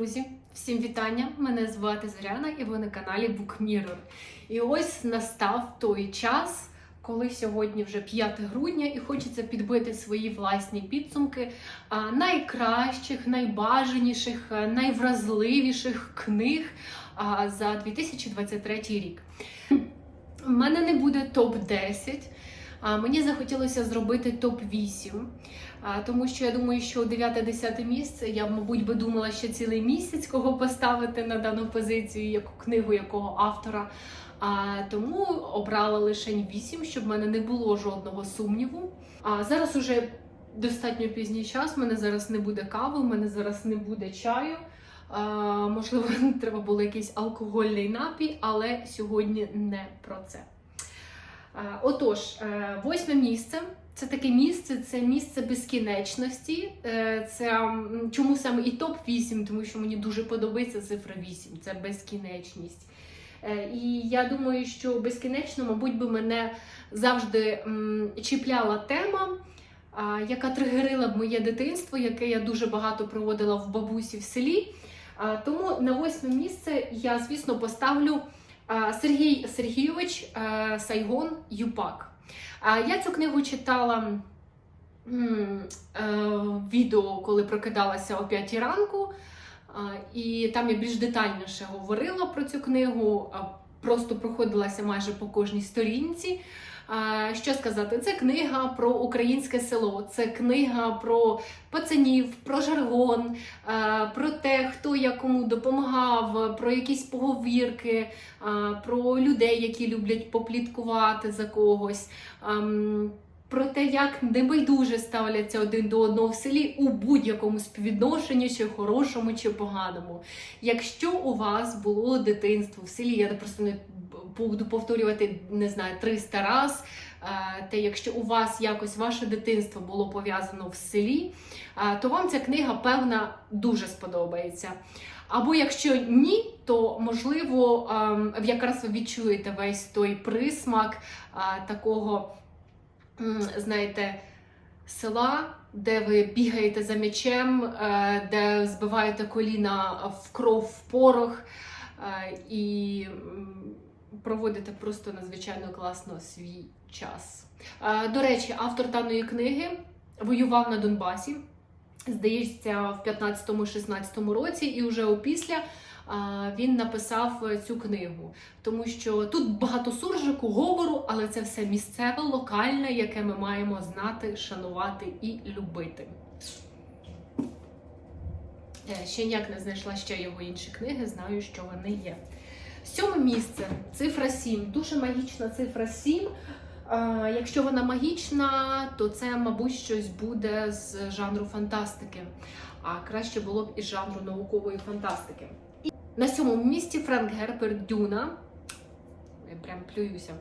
Друзі, всім вітання! Мене звати Зоряна і ви на каналі Book. І ось настав той час, коли сьогодні вже 5 грудня, і хочеться підбити свої власні підсумки найкращих, найбажаніших, найвразливіших книг за 2023 рік. У мене не буде топ-10. А мені захотілося зробити топ-8, а, тому що я думаю, що 9-10 місце я, мабуть, би думала ще цілий місяць, кого поставити на дану позицію, яку книгу якого автора. А, тому обрала лише 8, щоб в мене не було жодного сумніву. А зараз уже достатньо пізній час. в мене зараз не буде кави, в мене зараз не буде чаю. А, можливо, треба було якийсь алкогольний напій, але сьогодні не про це. Е, Отож, е, восьме місце. Це таке місце, це місце безкінечності. Е, Це чому саме і топ 8, тому що мені дуже подобається цифра 8, це безкінечність. Е, І я думаю, що безкінечно, мабуть, би мене завжди чіпляла тема, яка тригерила б моє дитинство, яке я дуже багато проводила в бабусі в селі. Тому на восьме місце я, звісно, поставлю. Сергій Сергійович Сайгон Юпак. Я цю книгу читала е, відео, коли прокидалася о 5 ранку, і там я більш детальніше говорила про цю книгу, просто проходилася майже по кожній сторінці. Що сказати, це книга про українське село, це книга про пацанів, про жаргон, про те, хто я кому допомагав, про якісь поговірки, про людей, які люблять попліткувати за когось. Про те, як небайдуже ставляться один до одного в селі у будь-якому співвідношенні, чи хорошому, чи поганому. Якщо у вас було дитинство в селі, я просто не буду повторювати, не знаю, 300 раз. е, Те, якщо у вас якось ваше дитинство було пов'язано в селі, е, то вам ця книга, певна, дуже сподобається. Або якщо ні, то можливо якраз ви відчуєте весь той присмак е, такого, знаєте, села, де ви бігаєте за м'ячем, е, де збиваєте коліна в кров в порох е, і проводите просто надзвичайно класно свій час. Е, До речі, автор даної книги воював на Донбасі. Здається, в 15-16 році, і вже опісля він написав е, цю книгу. Тому що тут багато суржику, говору, але це все місцеве, локальне, яке ми маємо знати, шанувати і любити. Е, Ще ніяк не знайшла ще його інші книги, знаю, що вони є. Сьоме місце цифра 7. Дуже магічна цифра 7. Якщо вона магічна, то це, мабуть, щось буде з жанру фантастики. А краще було б із жанру наукової фантастики. І на сьомому місці Френк Герберт Дюна. Я прям плююся.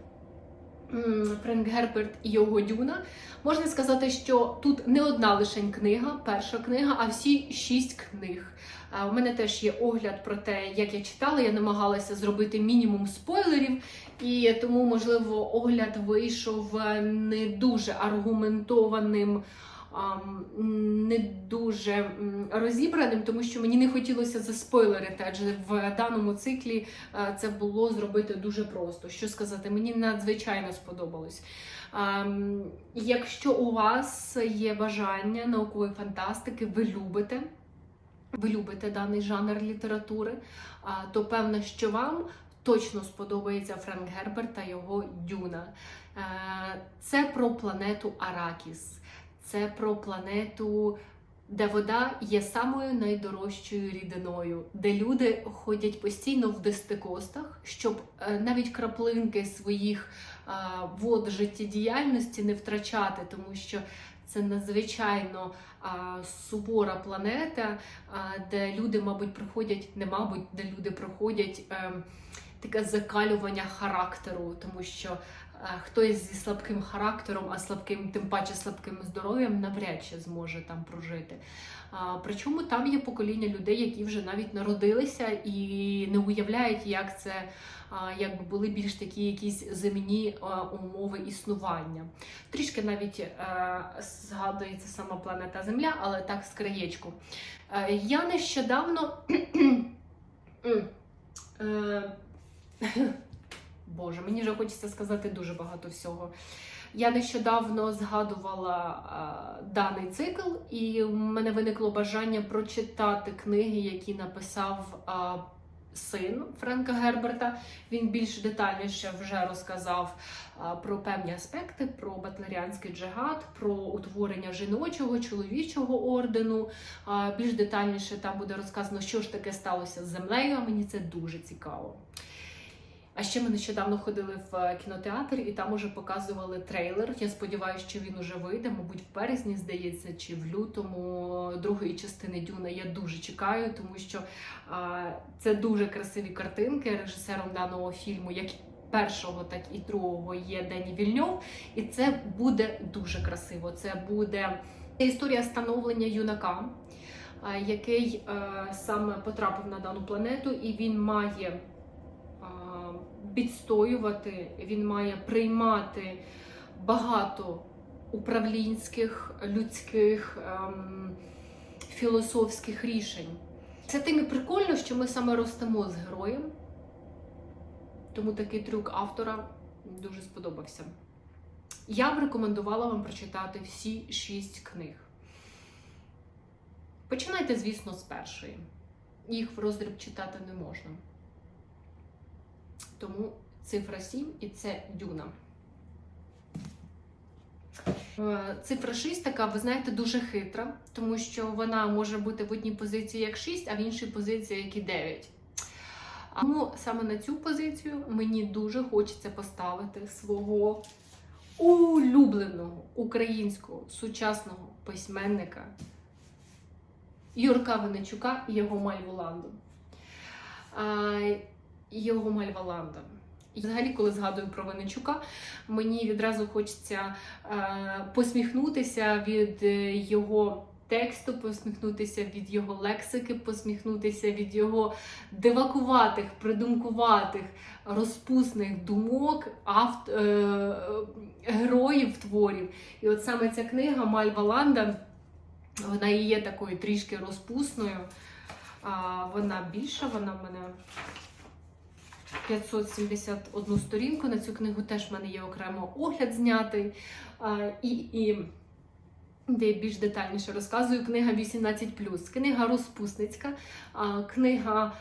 Френк Герберт і його Дюна. Можна сказати, що тут не одна лишень книга, перша книга, а всі шість книг. У мене теж є огляд про те, як я читала. Я намагалася зробити мінімум спойлерів, і тому, можливо, огляд вийшов е, не дуже аргументованим. Не дуже розібраним, тому що мені не хотілося заспойлерити, адже в даному циклі е, це було зробити дуже просто. Що сказати, мені надзвичайно сподобалось. Якщо у вас є бажання наукової фантастики, ви любите. Ви любите даний жанр літератури, то певно, що вам точно сподобається Френк Герберт та його Дюна. Е, Це про планету Аракіс, це про планету, де вода є самою найдорожчою рідиною, де люди ходять постійно в дистикостах, щоб е, навіть краплинки своїх вод життєдіяльності не втрачати, тому що це надзвичайно а, сувора планета, а, де люди, мабуть, проходять, не мабуть, де люди проходять е, таке закалювання характеру, тому що хтось зі слабким характером, а слабким, тим паче слабким здоров'ям, навряд чи зможе там прожити. А, Причому там є покоління людей, які вже навіть народилися і не уявляють, як це а, якби були більш такі якісь земні умови існування. Трішки навіть е, згадується сама планета Земля, але так з краєчку. Е, я нещодавно. Е, Боже, мені вже хочеться сказати дуже багато всього. Я нещодавно згадувала е, даний цикл, і в мене виникло бажання прочитати книги, які написав син Френка Герберта. Він більш детальніше вже розказав е, про певні аспекти, про батлеріанський джигад, про утворення жіночого, чоловічого ордену. Е, більш детальніше там буде розказано, що ж таке сталося з землею. а Мені це дуже цікаво. А ще ми нещодавно ходили в кінотеатр і там уже показували трейлер. Я сподіваюся, що він уже вийде, мабуть, в березні, здається, чи в лютому другої частини Дюна. Я дуже чекаю, тому що а, це дуже красиві картинки. Режисером даного фільму, як першого, так і другого, є Дені Вільньов. І це буде дуже красиво. Це буде історія становлення юнака. Який е, саме потрапив на дану планету, і він має відстоювати, він має приймати багато управлінських, людських, ем, філософських рішень. Це тим і прикольно, що ми саме ростемо з героєм, тому такий трюк автора дуже сподобався. Я б рекомендувала вам прочитати всі шість книг. Починайте, звісно, з першої. Їх в роздріб читати не можна. Тому цифра 7 і це дюна. Е, Цифра 6 така, ви знаєте, дуже хитра, тому що вона може бути в одній позиції як 6, а в іншій позиції як і 9. Тому саме на цю позицію мені дуже хочеться поставити свого улюбленого українського сучасного письменника Юрка Венечука і його Мальволанду. А, його Мальваланда. І взагалі, коли згадую про Венечука, мені відразу хочеться е, посміхнутися від е, його тексту, посміхнутися від його лексики, посміхнутися від його дивакуватих, придумкуватих, розпусних думок, авт, е, героїв творів. І от саме ця книга Мальваланда, вона і є такою трішки розпусною. А, вона більша, вона мене 571 сторінку. На цю книгу теж в мене є окремо огляд знятий. І, і де більш детальніше розказую, книга 18. Книга розпусницька, книга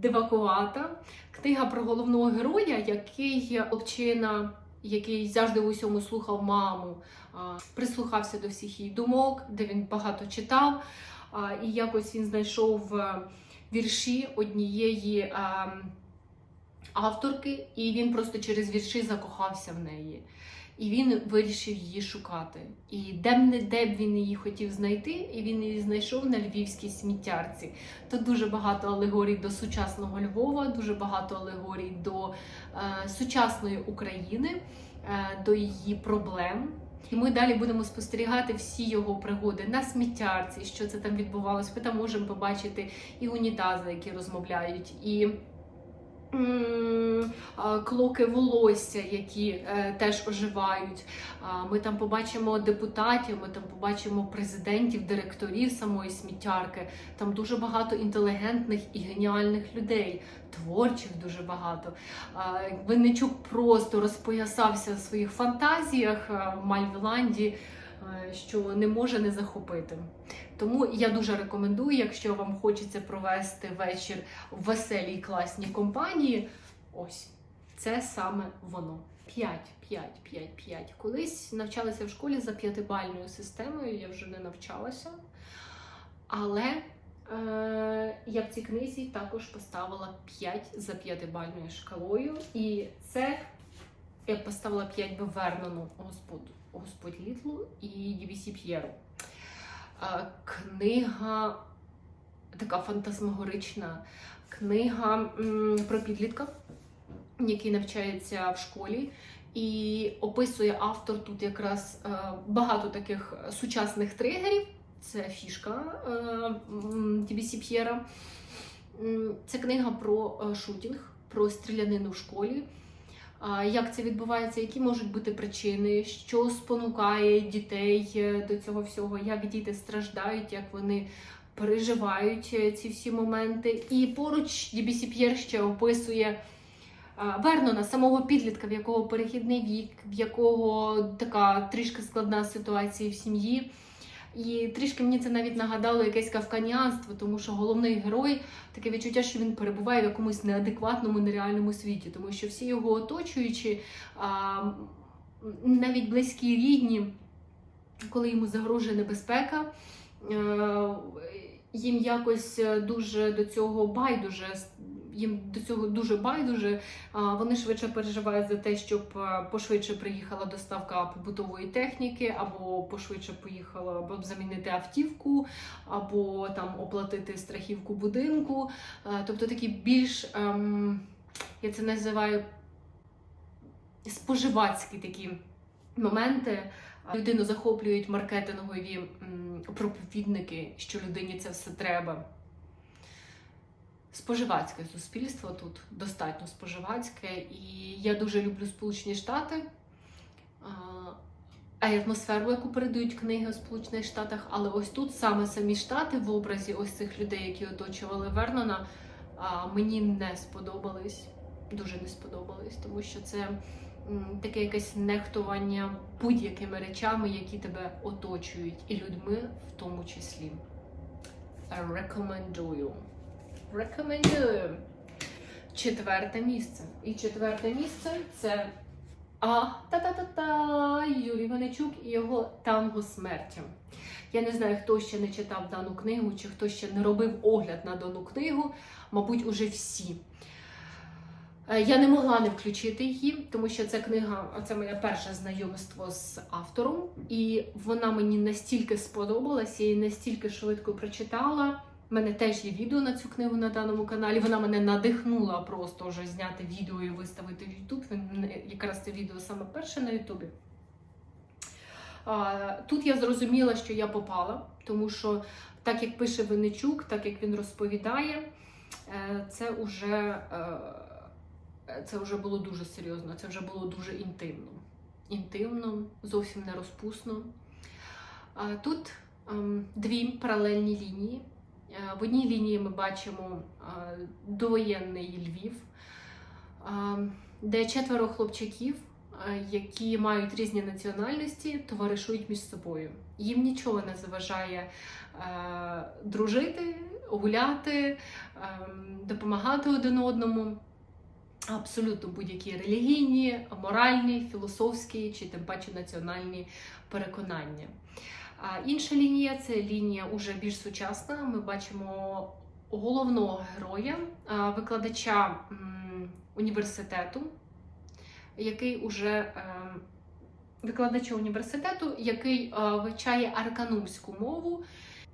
дивакувата, книга про головного героя, який хлопчина, який завжди в усьому слухав маму, прислухався до всіх її думок, де він багато читав. І якось він знайшов е, вірші однієї. Авторки, і він просто через вірші закохався в неї. І він вирішив її шукати. І де б не де б він її хотів знайти, і він її знайшов на львівській сміттярці. Тут дуже багато алегорій до сучасного Львова, дуже багато алегорій до е, сучасної України, е, до її проблем. І ми далі будемо спостерігати всі його пригоди на сміттярці, що це там відбувалось. Ми там можемо побачити і унітази, які розмовляють, і клоки волосся, які е, теж оживають. Ми там побачимо депутатів, ми там побачимо президентів, директорів самої сміттярки. Там дуже багато інтелігентних і геніальних людей, творчих дуже багато. Винничук просто розпоясався в своїх фантазіях в Мальвіланді, е, що не може не захопити. Тому я дуже рекомендую, якщо вам хочеться провести вечір в веселій класній компанії. Ось це саме воно. 5, 5, 5, 5. Колись навчалася в школі за п'ятибальною системою, я вже не навчалася. Але е, я в цій книзі також поставила 5 за п'ятибальною шкалою. І це я поставила 5 би Вернону Господ, Господь Літлу і Дівісі П'єру. Е, Книга така фантасмагорична книга м, про підлітка, який навчається в школі, І описує автор тут якраз е, багато таких сучасних тригерів. Це фішка е, м, П'єра. Це книга про е, шутінг, про стрілянину в школі. Як це відбувається, які можуть бути причини, що спонукає дітей до цього всього, як діти страждають, як вони переживають ці всі моменти. І поруч DBC П'єр ще описує Вернона, самого підлітка, в якого перехідний вік, в якого така трішки складна ситуація в сім'ї. І трішки мені це навіть нагадало якесь кавканіанство, тому що головний герой таке відчуття, що він перебуває в якомусь неадекватному нереальному світі, тому що всі його оточуючі, навіть близькі рідні, коли йому загрожує небезпека, е, їм якось дуже до цього байдуже. Їм до цього дуже байдуже. Вони швидше переживають за те, щоб пошвидше приїхала доставка побутової техніки, або пошвидше поїхала або замінити автівку, або там оплатити страхівку будинку. Тобто такі більш, ем, я це називаю споживацькі такі моменти. Людину захоплюють маркетингові проповідники, що людині це все треба. Споживацьке суспільство тут достатньо споживацьке, і я дуже люблю Сполучені Штати. А, атмосферу, яку передають книги у Сполучених Штатах, але ось тут саме самі штати в образі ось цих людей, які оточували Вернона, мені не сподобались. Дуже не сподобались, тому що це таке якесь нехтування будь-якими речами, які тебе оточують, і людьми в тому числі. Рекомендую. Рекомендую. Четверте місце. І четверте місце це а та-та-та-та Юрій Ваничук і його танго смерті. Я не знаю, хто ще не читав дану книгу, чи хто ще не робив огляд на дану книгу. Мабуть, уже всі. Е, Я не могла не включити її, тому що ця книга це моє перше знайомство з автором, і вона мені настільки сподобалась, я її настільки швидко прочитала. У мене теж є відео на цю книгу на даному каналі. Вона мене надихнула просто вже зняти відео і виставити в. Він якраз це відео саме перше на Ютубі. Тут я зрозуміла, що я попала, тому що так як пише Винничук, так як він розповідає, е, це вже, е, це вже було дуже серйозно, це вже було дуже інтимно. Інтимно, зовсім не розпусно. Тут ем, дві паралельні лінії. Е, В одній лінії ми бачимо е, довоєнний Львів, е, де четверо хлопчаків, які мають різні національності, товаришують між собою. Їм нічого не заважає дружити, гуляти, допомагати один одному. Абсолютно будь-які релігійні, моральні, філософські чи тим паче національні переконання. Інша лінія це лінія уже більш сучасна. Ми бачимо головного героя, викладача університету, який уже е, викладача університету, який е, вивчає арканумську мову.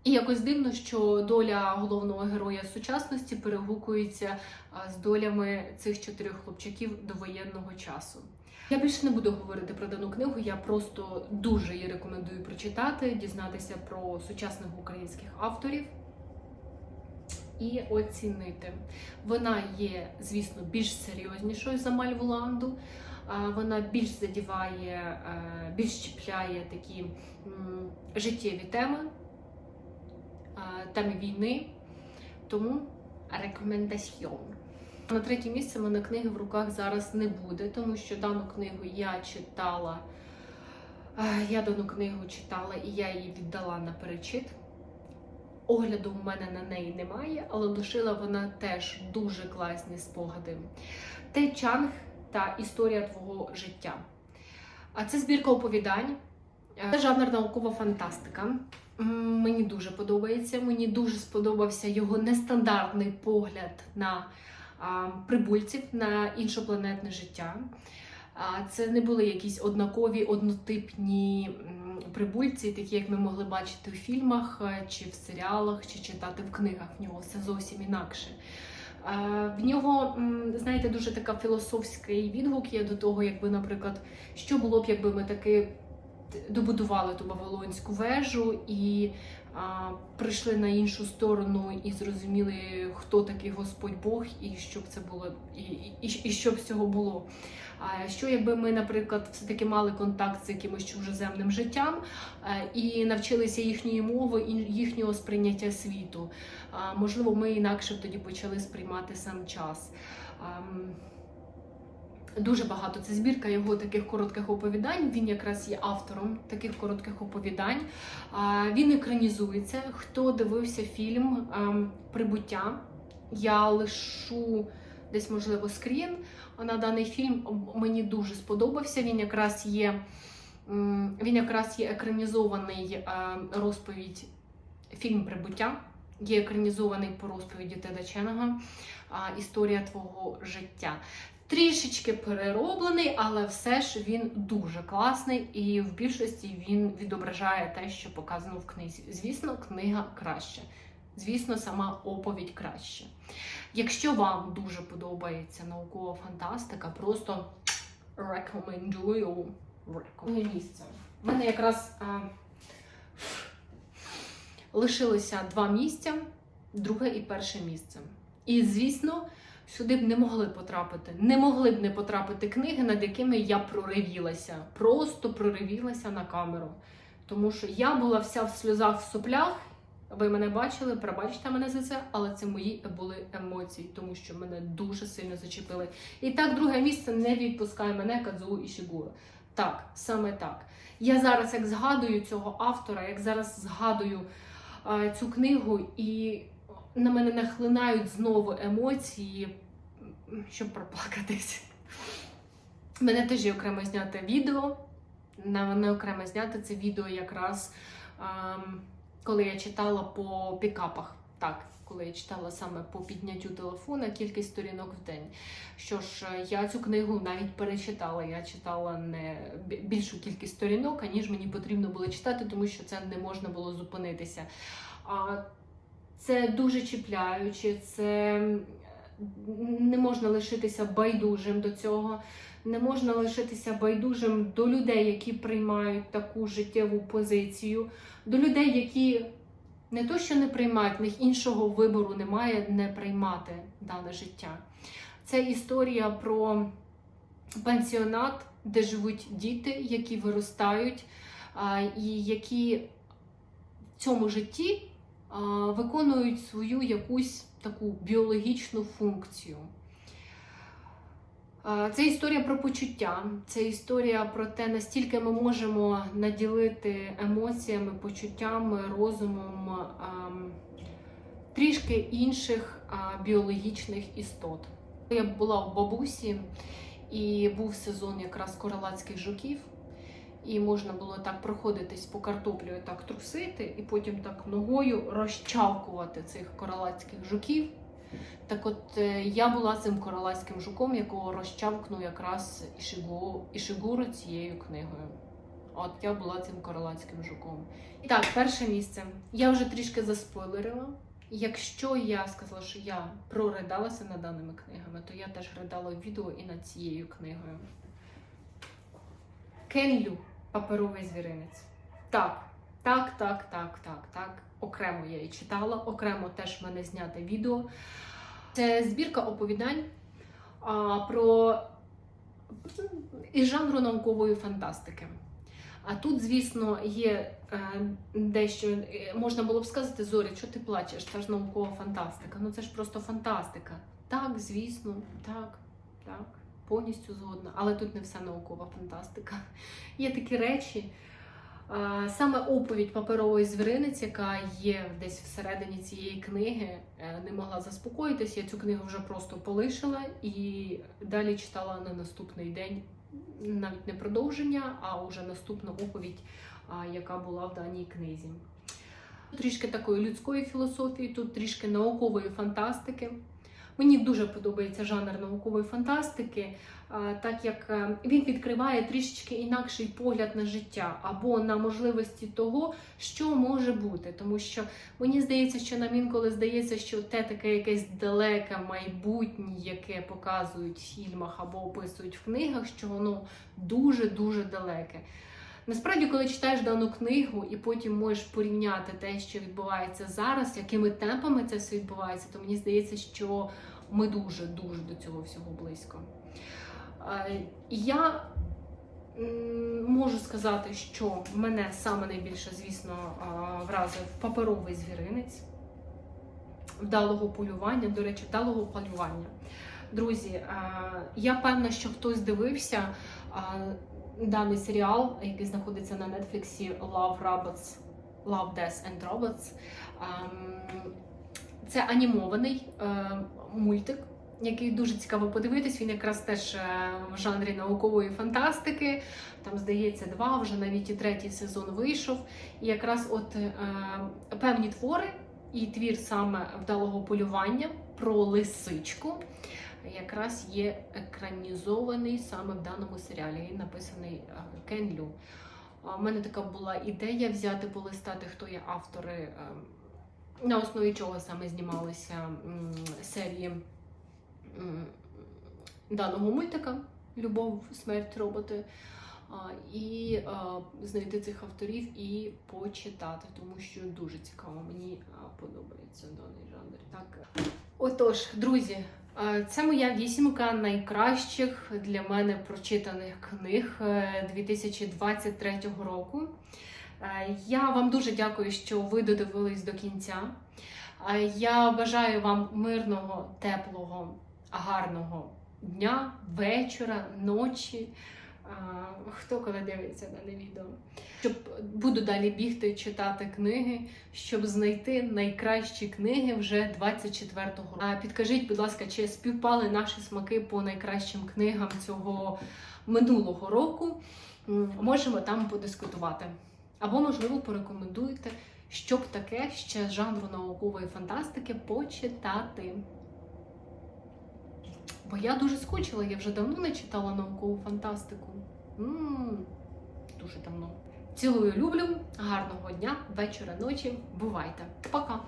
І якось дивно, що доля головного героя сучасності перегукується з долями цих чотирьох хлопчаків до воєнного часу. Я більше не буду говорити про дану книгу, я просто дуже її рекомендую прочитати, дізнатися про сучасних українських авторів і оцінити. Вона є, звісно, більш серйознішою за Мальвуланду. Вона більш задіває, е, більш чіпляє такі життєві теми, теми війни. Тому рекомендаціон. На третє місце в мене книги в руках зараз не буде, тому що дану книгу я читала. е, Я дану книгу читала і я її віддала на перечит. Огляду в мене на неї немає, але лишила вона теж дуже класні спогади. Те Чанг та історія твого життя. А це збірка оповідань. Е, Це жанр наукова фантастика. Мені дуже подобається. Мені дуже сподобався його нестандартний погляд на прибульців, на іншопланетне життя. Це не були якісь однакові, однотипні прибульці, такі, як ми могли бачити в фільмах, е, чи в серіалах, чи читати в книгах. В нього все зовсім інакше. В нього, знаєте, дуже така філософський відгук є до того, якби, наприклад, що було б, якби ми таки добудували ту Вавилонську вежу і прийшли на іншу сторону і зрозуміли, хто такий Господь Бог, і щоб це було, і, і, і що б з цього було. А що якби ми, наприклад, все-таки мали контакт з якимось чужоземним життям е, і навчилися їхньої мови і їхнього сприйняття світу? Можливо, ми інакше тоді почали сприймати сам час. Дуже багато. Це збірка його таких коротких оповідань. Він якраз є автором таких коротких оповідань. Він екранізується. Хто дивився фільм ем, Прибуття? Я лишу десь, можливо, скрін на даний фільм. Мені дуже сподобався. Він якраз є, він якраз є екранізований е, розповідь фільм Прибуття. Є екранізований по розповіді Теда Ченнага Історія твого життя. Трішечки перероблений, але все ж він дуже класний, і в більшості він відображає те, що показано в книзі. Звісно, книга краще. Звісно, сама оповідь краще. Якщо вам дуже подобається наукова фантастика, просто рекомендую Друге місце. У мене якраз а, лишилося два місця, друге і перше місце. І, звісно, сюди б не могли потрапити. Не могли б не потрапити книги, над якими я проривілася. Просто проривілася на камеру. Тому що я була вся в сльозах в соплях. Ви мене бачили, пробачте мене за це, але це мої були емоції, тому що мене дуже сильно зачепили. І так, друге місце не відпускає мене Кадзу Ішігура. Так, саме так. Я зараз як згадую цього автора, як зараз згадую е, цю книгу, і на мене нахлинають знову емоції, щоб проплакатись. Мене теж є окремо зняте відео. На мене окремо зняте це відео якраз ем, коли я читала по пікапах. Так, коли я читала саме по підняттю телефона кількість сторінок в день. Що ж, е, я цю книгу навіть перечитала. Я читала не більшу кількість сторінок, аніж мені потрібно було читати, тому що це не можна було зупинитися. А це дуже чіпляюче, це не можна лишитися байдужим до цього. Не можна лишитися байдужим до людей, які приймають таку життєву позицію, до людей, які не то, що не приймають, в них іншого вибору немає не приймати дане життя. Це історія про пансіонат, де живуть діти, які виростають, і які в цьому житті виконують свою якусь таку біологічну функцію. Це історія про почуття, це історія про те, настільки ми можемо наділити емоціями, почуттями, розумом трішки інших біологічних істот. Я була в бабусі, і був сезон якраз королацьких жуків. І можна було так проходитись по картоплю, так трусити, і потім так ногою розчавкувати цих королацьких жуків. Так от е, я була цим королевським жуком, якого розчавкнув якраз Ішигу, Ішигуру цією книгою. От я була цим королевським жуком. І так, перше місце. Я вже трішки заспойлерила. Якщо я сказала, що я проридалася над даними книгами, то я теж ридала відео і над цією книгою. Келлю, паперовий звіринець. Так, так, так, так, так, так. Окремо я її читала, окремо теж в мене зняте відео. Це збірка оповідань а, про із жанру наукової фантастики. А тут, звісно, є е, дещо е, можна було б сказати, Зорі, що ти плачеш? Це ж наукова фантастика. Ну це ж просто фантастика. Так, звісно, так, так, повністю згодна. Але тут не все наукова фантастика. Є такі речі. Саме оповідь паперової звіриниць, яка є десь всередині цієї книги, е, не могла заспокоїтися. Я цю книгу вже просто полишила і далі читала на наступний день навіть не продовження, а вже наступну оповідь, яка була в даній книзі. Трішки такої людської філософії, тут трішки наукової фантастики. Мені дуже подобається жанр наукової фантастики, так як е, він відкриває трішечки інакший погляд на життя або на можливості того, що може бути. Тому що мені здається, що нам інколи здається, що те таке якесь далеке майбутнє, яке показують в фільмах або описують в книгах, що воно дуже дуже далеке. Насправді, коли читаєш дану книгу і потім можеш порівняти те, що відбувається зараз, якими темпами це все відбувається, то мені здається, що ми дуже дуже до цього всього близько. Е, Я можу сказати, що мене саме найбільше, звісно, вразив паперовий звіринець вдалого полювання, до речі, вдалого полювання. Друзі, е, я певна, що хтось дивився е, даний серіал, який знаходиться на Нетфліксі Love Robots, Love, Death and Robots. Ем, Це анімований е, мультик, який дуже цікаво подивитись. Він якраз теж е, в жанрі наукової фантастики. Там, здається, два, вже навіть і третій сезон вийшов. І якраз от е, певні твори, і твір саме вдалого полювання про лисичку. Якраз є екранізований саме в даному серіалі. Він написаний е, Кен Лю. А мене така була ідея взяти полистати, хто є автори, е, на основі чого саме знімалися серії даного мультика Любов, смерть, роботи. І знайти цих авторів і почитати, тому що дуже цікаво, мені подобається даний жанр. Так. Отож, друзі, це моя вісімка найкращих для мене прочитаних книг е, 2023 року. Е, Я вам дуже дякую, що ви додивились до кінця. Е, Я бажаю вам мирного, теплого, гарного дня, вечора, ночі. Хто коли дивиться дане відео? Щоб буду далі бігти читати книги, щоб знайти найкращі книги вже 24-го року. А Підкажіть, будь ласка, чи співпали наші смаки по найкращим книгам цього минулого року? Можемо там подискутувати. Або, можливо, порекомендуєте, щоб таке ще жанру наукової фантастики почитати. Бо я дуже скучила, я вже давно не читала наукову фантастику. м дуже давно. Цілую, люблю, гарного дня, вечора, ночі. Бувайте. Пока!